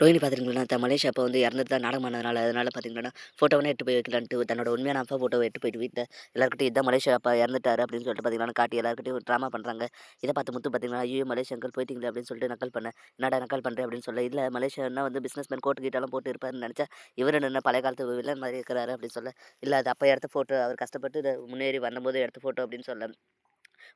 ரோஹினி பார்த்துருங்களா த Malaysia அப்போ வந்து இறந்துட்டு தான் நாடகம் பண்ணதுனால அதனால் பார்த்தீங்கன்னா ஃபோட்டோவனே எட்டு போய் வைக்கலான்ட்டு தன்னோட உண்மையான அப்பா ஃபோட்டோ எட்டு போயிட்டு வீட்டில் எல்லாருக்கிட்டையும் இதான் மலேசியா அப்பா இறந்துட்டாரு அப்படின்னு சொல்லிட்டு பார்த்தீங்கன்னா காட்டி எல்லாருக்கிட்டையும் ட்ராமா பண்ணுறாங்க இதை பார்த்து முத்து பார்த்தீங்கன்னா ஐயோ மலேசியா அங்கிள் போயிட்டீங்களே அப்படின்னு சொல்லிட்டு நக்கல் பண்ணேன். என்னடா நக்கல் பண்ணுறேன் அப்படின்னு சொல்ல இல்லை மலேசியானா வந்து பிஸ்னஸ் மேன் கோட்டு கீட்டாலும் போட்டு இருப்பாருன்னு நினச்சா இவர் என்ன பழைய காலத்து வில்லன் மாதிரி இருக்கிறாரு அப்படின்னு சொல்ல. இல்லை அது அப்போ எடுத்த ஃபோட்டோ அவர் கஷ்டப்பட்டு இதை முன்னேறி வந்தபோது எடுத்த ஃபோட்டோ அப்படின்னு சொல்ல.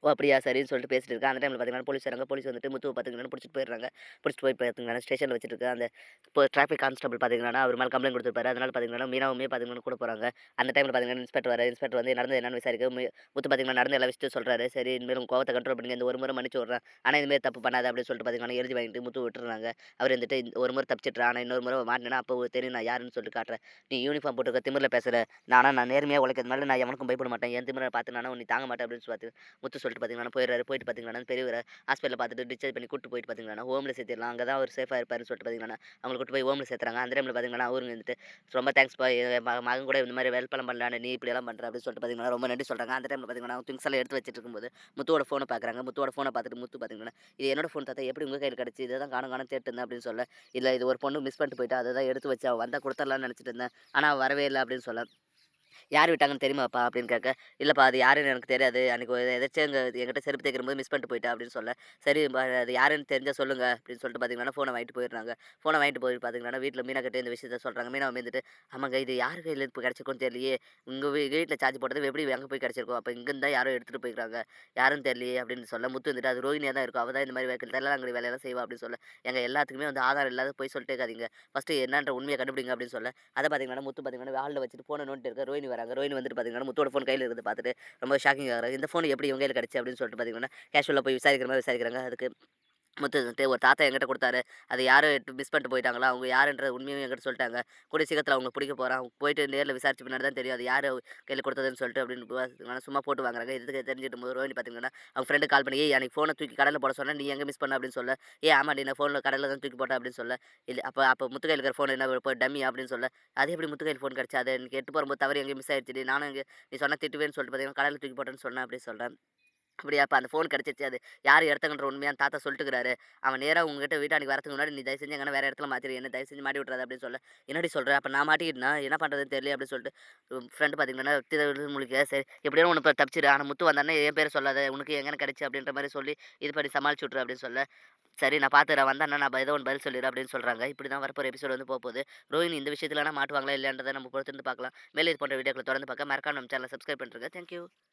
ஓ அப்படியா? சரின்னு சொல்லிட்டு பேசிட்டு இருக்கேன். அந்த டைமில் பார்த்தீங்கன்னா போலீஸ் வராங்க. போலீஸ் வந்துட்டு முத்துவை பார்த்துங்கன்னா பிடிச்சிட்டு போயிடுறாங்க. பிடிச்சிட்டு போய் பார்த்தீங்கன்னா ஸ்டேஷனில் வச்சுட்டு அந்த இப்போ டிராஃபிக் கான்ஸ்டபிள் பார்த்தீங்கன்னா அவர் மேலே கம்ப்ளைண்ட் கொடுத்துருப்பாரு. அதனால பார்த்தீங்கன்னா மீனாவுமே பார்த்தீங்கன்னா கூட போகிறாங்க அந்த டைமில் பார்த்தீங்கன்னா இன்ஸ்பெக்டர் வர இன்ஸ்பெக்டர் வந்து நடந்து என்னன்னு விசாரிக்க முத்து பார்த்தீங்கன்னா நடந்து எல்லா விஷயத்தையும் சொல்கிறாரு சரி இனிமேல் உங்கள் கோவத்தை கண்ட்ரோல் பண்ணுங்க இந்த ஒரு முறை மன்னிச்சு விட்றேன். ஆனால் இதுமாரி தப்பு பண்ணாத அப்படின்னு சொல்லிட்டு பார்த்தீங்கன்னா எழுதி வாங்கிட்டு முத்து விட்டுறாங்க. அவர் வந்துட்டு இந்த ஒரு முறை தப்பிச்சிட்றா ஆனால் இன்னொரு முறை மாட்டினா அப்போ தெரியும் நான் யாருன்னு சொல்லிட்டு காட்டுறேன். நீ யூனிஃபார்ம் போட்டுருக்க திமிரில் பேசுகிற நானா நான் நேர்மையாக உழைக்கிறதுனால நான் எவனுக்கும் பயப்பட மாட்டேன். என் திமிரை பார்த்து நானும் உன்னை தாங்க மாட்டேன் அப்படின்னு சொல்லி பார்த்து முத்து சொல்லிட்டு பார்த்தீங்கன்னா போயிடுறாரு போயிட்டு பார்த்தீங்கன்னா பெரியவர் ஹாஸ்பிட்டலில் பார்த்துட்டு டிஸ்சார்ஜ் பண்ணி கூட்டு போயிட்டு பார்த்தீங்கன்னா ஹோமில் சேர்த்திடலாம் அங்கே தான் அவர் சேஃபாக இருப்பாருன்னு சொல்லிட்டு பார்த்தீங்கன்னா அவங்களை கூட்டு போய் ஹோமில் சேர்த்துறாங்க. அந்த டைமில் பார்த்தீங்கன்னா அவருங்க வந்துட்டு ரொம்ப தேங்க்ஸ் பா மகன் கூட இந்த மாதிரி வேலைப்பெல்லாம் பண்ணலான்னு நீ இப்படியெல்லாம் பண்ணுற அப்படின்னு சொல்லிட்டு பார்த்தீங்கன்னா ரொம்ப நன்றி சொல்கிறாங்க அந்த டைமில் பார்த்தீங்கன்னா திங்ஸ் எல்லாம் எடுத்து வச்சுட்டு இருக்கும்போது முத்துவோட ஃபோனை பார்க்குறாங்க முத்துவோட ஃபோனை பார்த்துட்டு முத்து பார்த்தீங்கன்னா இது என்னோட ஃபோன் தாத்தா எப்படி உங்கள் கையில் கிடச்சி? இதை தான் காணும் காணும் தேட்டுருந்தேன் அப்படின்னு சொல்ல இல்லை இது ஒரு பொண்ணு மிஸ் பண்ணிட்டு போயிட்டு அதை தான் எடுத்து வச்சு அவள் வந்தால் கொடுத்துடலாம்னு நினச்சிட்டு இருந்தேன். ஆனால் வரவே இல்லை அப்படின்னு சொல்ல யார் விட்டாங்கன்னு தெரியுமாப்பா அப்படின்னு கேட்க இல்லைப்பா அது யாருன்னு எனக்கு தெரியாது. அன்றைக்கி எதாச்சும் எங்கள் எங்கிட்ட செருப்பு தைக்கிற போது மிஸ் பண்ணிட்டு போயிட்டா அப்படின்னு சொல்ல சரி அது யாருன்னு தெரிஞ்சால் சொல்லுங்கள் அப்படின்னு சொல்லிட்டு பார்த்தீங்கன்னா ஃபோனை வாங்கிட்டு போயிடுறாங்க. ஃபோனை வாங்கிட்டு போய் பார்த்தீங்கன்னா வீட்டில் மீனா கிட்டே இந்த விஷயத்த சொல்கிறாங்க மீனா வந்துட்டு ஆமாங்க இது யார் கையில் இப்போ கிடச்சிருக்கோன்னு தெரியலையே. உங்கள் வீட்டில் சார்ஜ் போட்டது எப்படி அங்கே போய் கிடச்சிருக்கோம்? அப்போ இங்கேருந்து தான் யாரோ எடுத்துகிட்டு போயிருக்காங்க யாரும் தெரியலையே அப்படின்னு சொல்ல முத்து வந்துட்டு அது ரோஹினியாக தான் இருக்கும். அவள் தான் இந்த மாதிரி வேலை அங்கே வேலையெல்லாம் செய்வா அப்படின்னு சொல்ல எங்கள் எல்லாத்துக்குமே வந்து ஆதாரம் இல்லாத போய் சொல்லிட்டே இருக்காதிங்க. ஃபஸ்ட்டு என்னன்ற உண்மையை கண்டுபிடிங்க அப்படின்னு சொல்ல அதை பார்த்தீங்கன்னா முத்து பார்த்தீங்கன்னா ஹாலில் வச்சுட்டு ஃபோனை நோட்டு இருக்க ரோஹினி வராங்க. ரோஹினி வந்துட்டு பார்த்தீங்கன்னா முத்தோட ஃபோன் கையில் இருந்து பார்த்துட்டு ரொம்ப ஷாக்கிங் ஆகிறாங்க. இந்த ஃபோன் எப்படி இவங்க கையில் கிடச்சி அப்படின்னு சொல்லிட்டு பார்த்தீங்கன்னா கேஷுவலாக போய் விசாரிக்கிற மாதிரி விசாரிக்கிறாங்க. அதுக்கு முத்து வந்துட்டு ஒரு தாத்தா என்கிட்ட கொடுத்தாரு. அது யாரோ மிஸ் பண்ணிட்டு போயிட்டாங்களா? அவங்க யாருன்ற உண்மையும் எங்கிட்ட சொல்லிட்டாங்க. கூடிய சீக்கிரத்தில் அவங்க பிடிக்க போகிறான் போயிட்டு நேரில் விசாரிச்சு பின்னாடி தான் தெரியும். அது யார் கையில் கொடுத்ததுன்னு சொல்லிட்டு அப்படின்னு சும்மா போட்டு வாங்குறாங்க. இதுக்கு தெரிஞ்சுட்டு போது ரோஹினி பார்த்தீங்கன்னா அவங்க ஃப்ரெண்டு கால் பண்ணி ஏ எனக்கு ஃபோனை தூக்கி கடலில் போட சொன்னால் நீ எங்கே மிஸ் பண்ண? அப்படின்னு சொல்ல. ஏ ஆமாடி நான் ஃபோனில் கடலில் தான் தூக்கி போட்டேன். அப்படின்னு சொல்ல. இல்லை அப்போ அப்போ முத்துக்கையில் இருக்கிற ஃபோன் என்ன போய் டம்மி அப்படின்னு சொல்ல. அது எப்படி முத்துக்கையில் ஃபோன் கிடச்சி? அது எனக்கு எட்டு போகும்போது தவறு எங்கே மிஸ் ஆயிடுச்சு நானும் எங்கே நீ சொன்னால் திட்டுவேன்னு சொல்லிட்டு பார்த்தீங்கன்னா கடலில் தூக்கி போட்டேன்னு சொன்னேன் அப்படின்னு சொல்கிறேன் அப்படியா? அப்போ அந்த ஃபோன் கிடச்சிருச்சு. அது யார் எடுத்தங்கன்ற உண்மையான தாத்தா சொல்லிட்டுக்கிறாரு. அவன் நேராக உங்ககிட்ட வீட்டாనికి வரதுக்கு முன்னாடி நீ தயவு செஞ்சு எங்கன்னா வேறு இடத்துல மாற்றிடு என்ன தயவு செஞ்சு மாட்டி விட்றாது அப்படின்னு சொல்ல. என்னடி சொல்கிறேன் அப்போ நான் மாட்டிக்கிட்டேன்? என்ன பண்ணுறதுன்னு தெரியல அப்படின்னு சொல்லிட்டு ஃப்ரெண்டு பார்த்தீங்கன்னா திரு முழிக்க. சரி எப்படியும் உனக்கு இப்போ தப்பிச்சிரு. ஆனால் முத்து வந்தானே என் பேர் சொல்லாத. உனக்கு எங்கே கிடச்சி அப்படின்ற மாதிரி சொல்லி இது பண்ணி சமாளிச்சு விட்ரு அப்படின்னு சொல்ல. சரி நான் பார்த்துறேன் வந்தானா நான் ஏதோ ஒன்று பதில் சொல்லிடுறேன் அப்படின்னு சொல்கிறாங்க இப்படி தான் வரப்போகிற எபிசோட் வந்து போகுது ரோஹினி இந்த விஷயத்தில் மாட்டுவாங்களா இல்லைன்றதை நம்ம பொறுத்து இருந்து பார்க்கலாம். மேலே இது போன்ற வீடியோக்களை தொடர்ந்து பார்க்க மறக்காம நம்ம சேனலை சப்ஸ்கிரைப் பண்ணுறேங்க தேங்க்யூ